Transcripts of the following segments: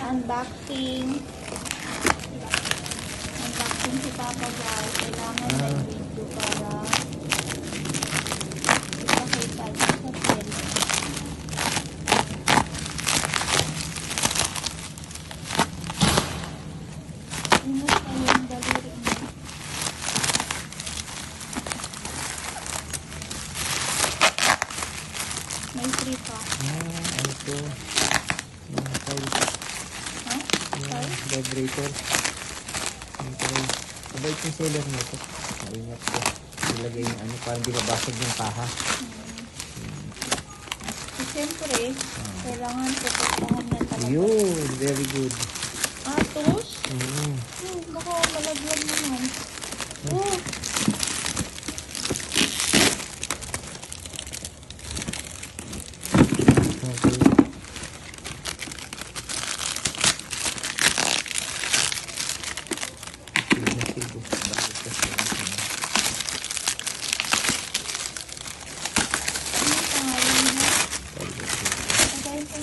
Unboxing. Unboxing si Papa guys. Kailangan Ah. may video para ipakita niya sa cellphone. Ingat pa yung daliri mo. May free pa. Ah, ano to? Yung Yung vibrator. File. Kabait yung seller mo to. Maingat ko. Ilagay yung ano, parang di mabasag yung kaha. So, siyempre, kailangan pupuntahan na talaga. Yun, very good. Ah, tos? Mm. Oh, baka malagyan naman. Oh, Okay. Sige, bakit kasi? ano pangalan mo? Vibrator. Tagay ko.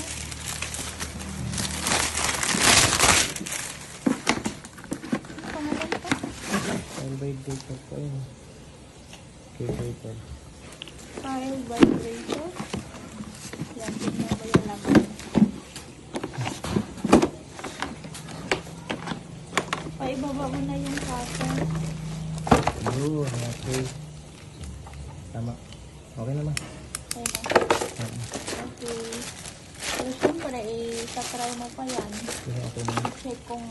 Ano pangalan pa? File vibrator pa yun. Vibrator. File vibrator. Yan, tingnan mo yung laman. Paibaba mo na yung cutter. Yun, okay. Tama. Okay naman. Ayun na. Oo. Okay. So, syempre, eh, tatry mo pa yan. Okay, okay naman. Check kung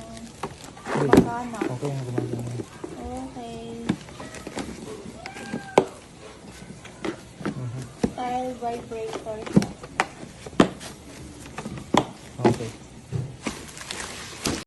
Uy, magkana. Okay na I'll write vibrate for you.